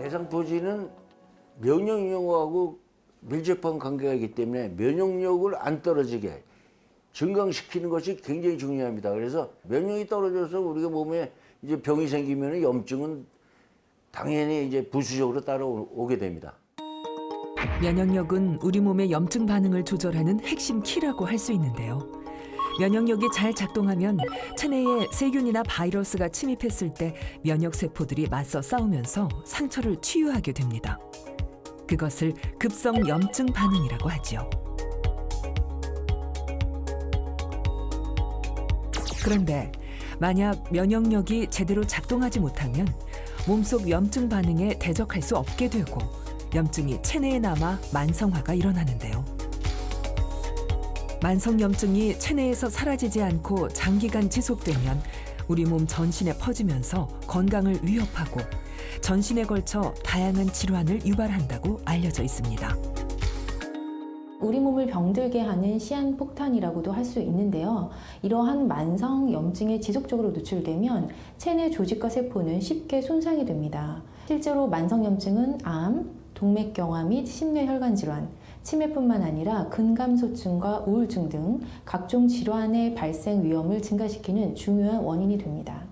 대상포진은 면역력하고 밀접한 관계가 있기 때문에 면역력을 안 떨어지게 증강시키는 것이 굉장히 중요합니다. 그래서 면역이 떨어져서 우리가 몸에 이제 병이 생기면 염증은 당연히 이제 부수적으로 따라오게 됩니다. 면역력은 우리 몸의 염증 반응을 조절하는 핵심 키라고 할 수 있는데요. 면역력이 잘 작동하면 체내에 세균이나 바이러스가 침입했을 때 면역 세포들이 맞서 싸우면서 상처를 치유하게 됩니다. 그것을 급성 염증 반응이라고 하지요. 그런데 만약 면역력이 제대로 작동하지 못하면 몸속 염증 반응에 대적할 수 없게 되고 염증이 체내에 남아 만성화가 일어나는데요. 만성 염증이 체내에서 사라지지 않고 장기간 지속되면 우리 몸 전신에 퍼지면서 건강을 위협하고 전신에 걸쳐 다양한 질환을 유발한다고 알려져 있습니다. 우리 몸을 병들게 하는 시한폭탄이라고도 할 수 있는데요. 이러한 만성 염증에 지속적으로 노출되면 체내 조직과 세포는 쉽게 손상이 됩니다. 실제로 만성 염증은 암, 동맥경화 및 심뇌혈관 질환, 치매뿐만 아니라 근감소증과 우울증 등 각종 질환의 발생 위험을 증가시키는 중요한 원인이 됩니다.